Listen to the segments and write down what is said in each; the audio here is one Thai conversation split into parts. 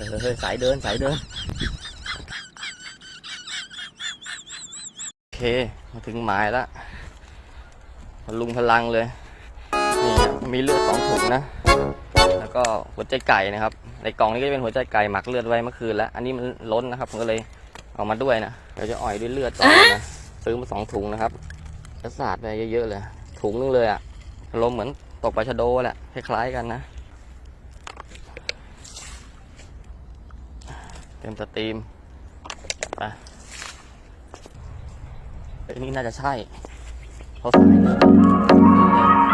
เออสายเดินสายเดิน โอเค มาถึงหมายแล้วพลุงพลังเลย นี่มีเลือดสองถุงนะ แล้วก็หัวใจไก่นะครับ ในกล่องนี้ก็จะเป็นหัวใจไก่หมักเลือดไว้เมื่อคืนแล้ว อันนี้มันล้นนะครับผมก็เลยเอามาด้วยนะเดี๋ยวจะอ่อยด้วยเลือดก่อนนะ ซื้อมาสองถุงนะครับจะสาดไปเยอะๆเลย ถุงนึงเลยอะอารมเหมือนตกปลาชะโดแหละ คล้ายๆกันนะ เต็มสตรีมไปอันนี้น่าจะใช่เขาสาย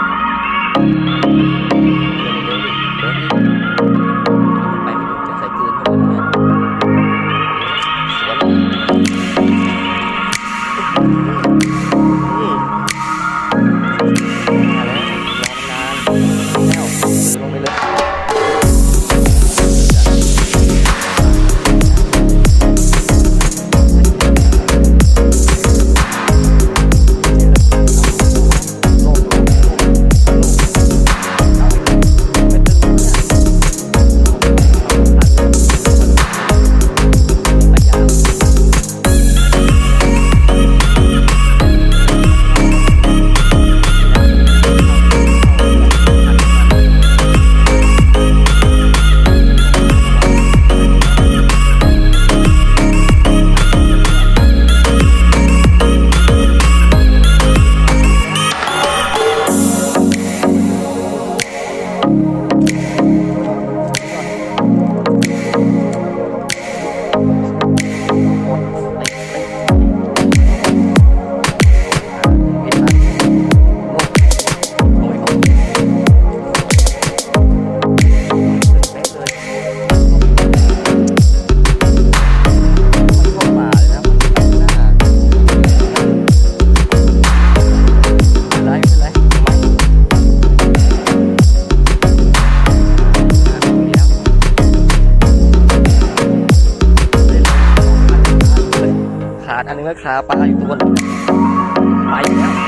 าดอันนึงแล้วขาปลาอยู่ตัวหนึงไปแล้ว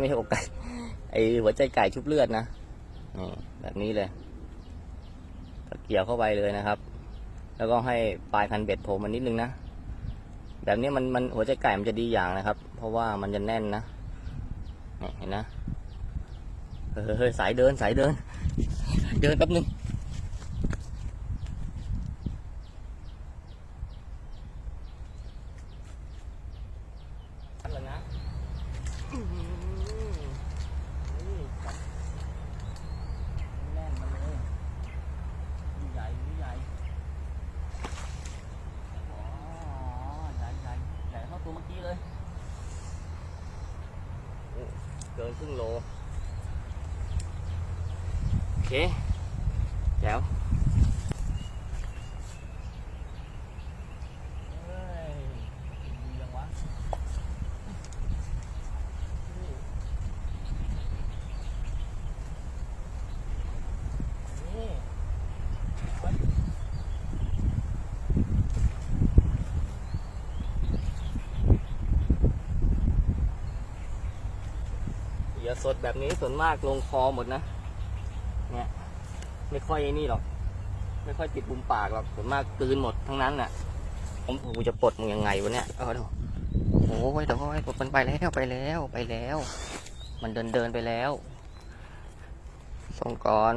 ไม่ใช่อกไก่ไอหัวใจไก่ชุบเลือดนะนี่แบบนี้เลยตะเกี่ยวเข้าไปเลยนะครับ แล้วก็ให้ปลายคันเบ็ดโผล่มานิดนึงนะแบบนี้มันมันหัวใจไก่มันจะดีอย่างนะครับ เพราะว่ามันจะแน่นนะเห็นนะเออเฮ้ยสายเดินสายเดิน เดินแป๊บนึงแล้วนะ เกินครึ่งโล โอเคแจ๋ว เหยื่อสดแบบนี้ส่วนมากลงคอหมดนะ เนี่ยไม่ค่อยไอ้นี่หรอก ไม่ค่อยติดบุมปากหรอกส่วนมากกลืนหมดทั้งนั้นน่ะผมกูจะปลดมึงยังไงวะเนี่ยเออเดี๋ยวโอ้ยเดี๋ยวปลดมันไปแล้วไปแล้วไปแล้ว มันเดินเดินไปแล้วส่งก่อน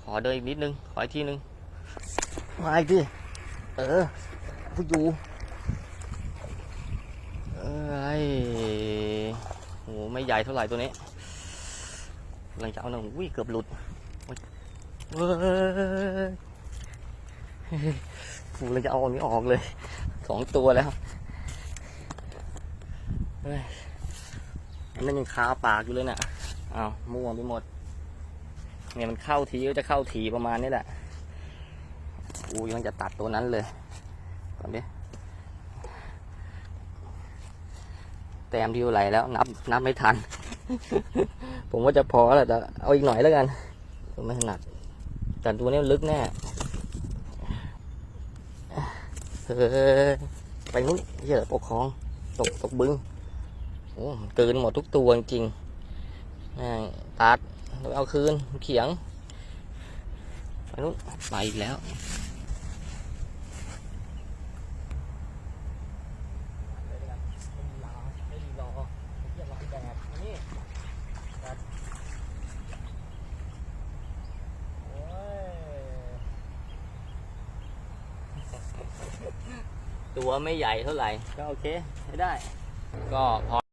ขอเดินอีกนิดนึง ขออีกทีนึง มาอีกดิเออผู้อยู่เอ้ยโห ไม่ใหญ่เท่าไหร่ตัวนี้กำลังจะเอาหนึ่งวิ่เกือบหลุดเว้ยกูเลยจะเอาอันนี้ออกเลยสองตัวแล้วอันนั้นยังคาปากอยู่เลยน่ะอ้าวม่วงไปหมด เนี่ยมันเข้าทีก็จะเข้าทีประมาณนี้แหละกูยังจะตัดตัวนั้นเลยก่อนดิ ต้มที่เท่าไหร่แล้ว นับนับไม่ทัน ผมว่าจะพอแล้วแต่เอาอีกหน่อยแล้วกันผมไม่ถนัด แต่ตัวนี้ลึกแน่เฮ้ไปนู้นเหี้ยปกครอง ตกตกบึงโอ้เกินหมดทุกตัวจริงๆแม่งตัดเอาคืนเขียง ไปนู้นไปอีกแล้ว ตัวไม่ใหญ่เท่าไหร่ ก็โอเคใช้ได้ ก็พอ